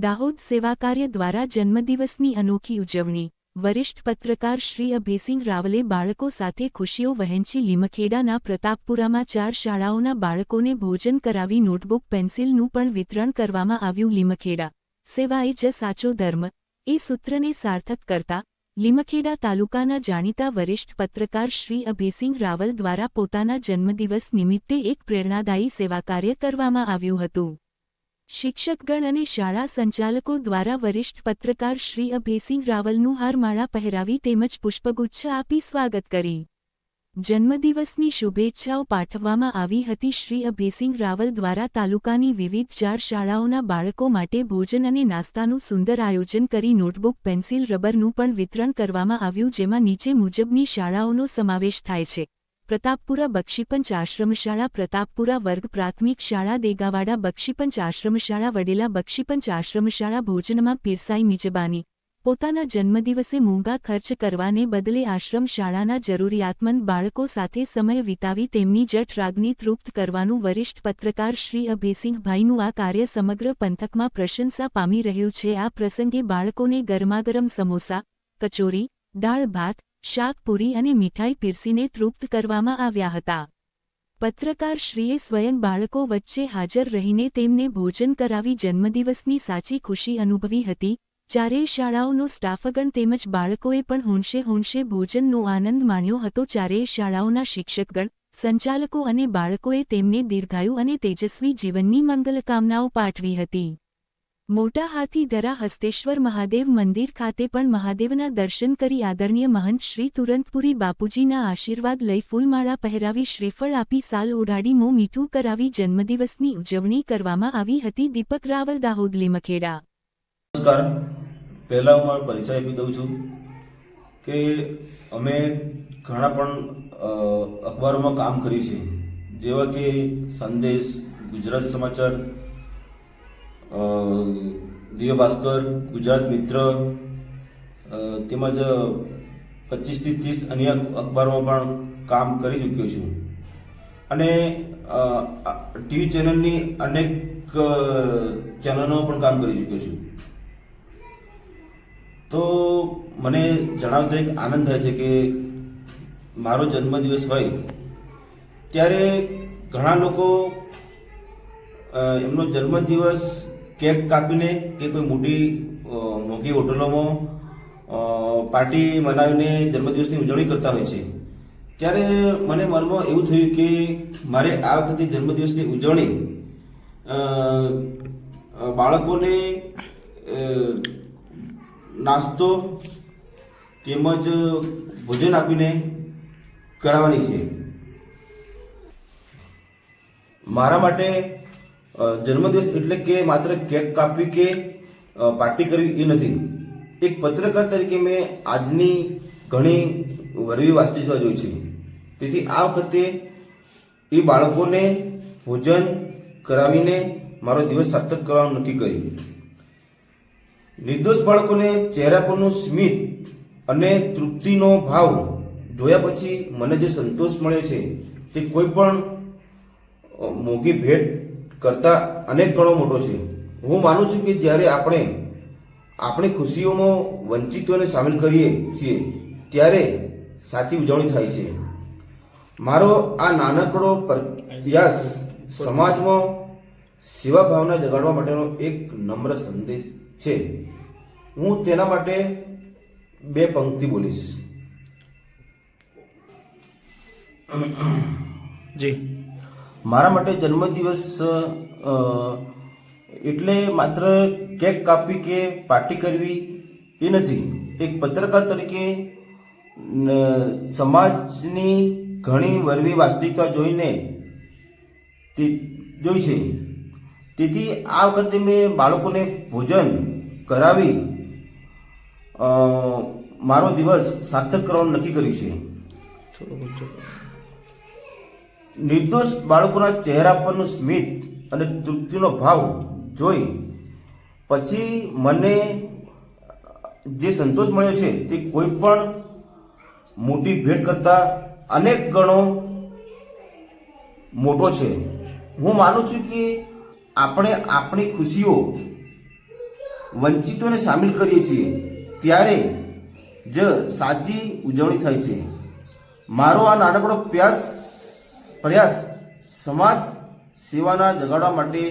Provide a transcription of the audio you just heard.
દાહોદ સેવાકાર્ય દ્વારા જન્મદિવસની અનોખી ઉજવણી, વરિષ્ઠ પત્રકાર શ્રી અભયસિંહ રાવલે બાળકો સાથે ખુશીઓ વહેંચી લીમખેડાના પ્રતાપપુરામાં ચાર શાળાઓના બાળકોને ભોજન કરાવી નોટબુક પેન્સિલનું પણ વિતરણ કરવામાં આવ્યું લીમખેડા. સેવા એ જ સાચો ધર્મ, એ સૂત્રને સાર્થક કરતા, લીમખેડા તાલુકાના જાણીતા વરિષ્ઠ પત્રકાર શ્રી અભયસિંહ રાવલ દ્વારા પોતાના જન્મદિવસ નિમિત્તે એક પ્રેરણાદાયી સેવાકાર્ય કરવામાં આવ્યું હતું. શિક્ષકગણ અને શાળા સંચાલકો દ્વારા વરિષ્ઠ પત્રકાર શ્રી અભેસિંહ રાવલનું હારમાળા પહેરાવી તેમજ પુષ્પગુચ્છ આપી સ્વાગત કરી. જન્મદિવસની શુભેચ્છાઓ પાઠવવામાં આવી હતી શ્રી અભેસિંહ રાવલ દ્વારા તાલુકાની વિવિધ ચાર શાળાઓના બાળકો માટે ભોજન અને નાસ્તાનું સુંદર આયોજન કરી નોટબુક, પેન્સિલ, રબરનું પણ વિતરણ કરવામાં આવ્યું, જેમાં નીચે મુજબની શાળાઓનો સમાવેશ થાય છે. પ્રતાપપુરા બક્ષીપંચ આશ્રમશાળા, પ્રતાપપુરા વર્ગ પ્રાથમિક શાળા, દેગાવાડા બક્ષીપંચ આશ્રમશાળા, વડેલા બક્ષીપંચ આશ્રમશાળા, ભોજનમાં પીરસાઈ મિજબાની. પોતાના જન્મદિવસે મોંઘા ખર્ચ કરવાને બદલે આશ્રમ શાળાના જરૂરિયાતમંદ બાળકો સાથે સમય વિતાવી તેમની જઠ રાગની તૃપ્ત કરવાનું વરિષ્ઠ પત્રકાર શ્રી અભયસિંહભાઈનું આ કાર્ય સમગ્ર પંથકમાં પ્રશંસા પામી રહ્યું છે. આ પ્રસંગે બાળકોને ગરમાગરમ સમોસા, કચોરી, દાળ ભાત શાક, પૂરી અને મીઠાઈ પીરસીને તૃપ્ત કરવામાં આવ્યા હતા. પત્રકારશ્રીએ સ્વયં બાળકો વચ્ચે હાજર રહીને તેમને ભોજન કરાવી જન્મદિવસની સાચી ખુશી અનુભવી હતી ચારેય શાળાઓનો સ્ટાફગણ તેમજ બાળકોએ પણ હોંશે હોંશે ભોજનનો આનંદ માણ્યો હતો ચારેય શાળાઓના શિક્ષકગણ, સંચાલકો અને બાળકોએ તેમને દીર્ઘાયુ અને તેજસ્વી જીવનની મંગલકામનાઓ પાઠવી હતી. મોટા હાથી દરા હસ્તેશ્વર મહાદેવ મંદિર ખાતે પણ મહાદેવના દર્શન કરી આદરણીય મહંત શ્રી તુરંતપુરી બાપુજીના આશીર્વાદ લઈ ફૂલમાળા પહેરાવી શ્રીફળ આપી સાલ ઓઢાડી મોં મીઠું કરાવી જન્મદિવસની ઉજવણી કરવામાં આવી હતી દીપક રાવલ દાહોદ લીમખેડા. નમસ્કાર. પહેલાં હું મારો પરિચય આપી દઉં છું કે અમે ઘણા પણ અખબારોમાં કામ કર્યું છે. જેવા કે સંદેશ, ગુજરાત સમાચાર દિવ્ય ભાસ્કર ગુજરાત મિત્ર તેમજ પચીસથી ત્રીસ અન્ય અખબારોમાં પણ કામ કરી ચૂક્યો છું. અને ટીવી ચેનલની અનેક અ, ચેનલો પણ કામ કરી ચૂક્યો છું. તો મને જણાવતા એક આનંદ થાય છે કે મારો જન્મદિવસ હોય ત્યારે ઘણા લોકો એમનો જન્મદિવસ કેક કાપીને કે કોઈ મોટી મોંઘી હોટલોમાં પાર્ટી મનાવીને જન્મદિવસની ઉજવણી કરતા હોય છે. ત્યારે મને મનમાં એવું થયું કે મારે આ વખતે જન્મદિવસની ઉજવણી બાળકોને નાસ્તો તેમજ ભોજન આપીને કરાવવાની છે. મારા માટે જન્મદિવસ એટલે કે માત્ર કેક કાપવી કે પાર્ટી કરવી એ નથી. એક પત્રકાર તરીકે મેં આજની ઘણી વરવી વાસ્તવિકતા જોઈ છે. તેથી આ વખતે એ બાળકોને ભોજન કરાવીને મારો દિવસ સાર્થક કરવાનું નક્કી કર્યું. નિર્દોષ બાળકોને ચહેરા પરનું સ્મિત અને તૃપ્તિનો ભાવ જોયા પછી મને જે સંતોષ મળ્યો છે, તે કોઈ પણ મોંઘી ભેટ કરતા અનેક ગણો મોટો છે. હું માનું છું કે જ્યારે આપણે આપણી ખુશીઓમાં વંચિતોને સામેલ કરીએ છીએ, ત્યારે સાચી ઉજવણી થાય છે. મારો આ નાનકડો પ્રયાસ સમાજમાં સેવા ભાવના જગાડવા માટેનો એક નમ્ર સંદેશ છે. હું તેના માટે બે પંક્તિ બોલીશ. જી. મારા માટે જન્મદિવસ એટલે માત્ર કેક કાપવી કે પાર્ટી કરવી એ નથી. એક પત્રકાર તરીકે સમાજની ઘણી વરવી વાસ્તવિકતા જોઈને તે જોઈ છે. તેથી આ વખતે મેં બાળકોને ભોજન કરાવી મારો દિવસ સાર્થક કરવાનું નક્કી કર્યું છે. નિર્દોષ બાળકોના ચહેરા પરનું સ્મિત અને તૃપ્તિનો ભાવ જોઈ પછી મને જે સંતોષ મળ્યો છે તે કોઈ પણ મોટી ભેટ કરતા અનેક ગણો મોટો છે. હું માનું છું કે આપણે આપણી ખુશીઓ વંચિતોને સામેલ કરીએ છીએ ત્યારે જ સાચી ઉજવણી થાય છે. મારો આ નાનકડો પ્રયાસ પ્રયાસ સમાજ સેવાના જગાડવા માટે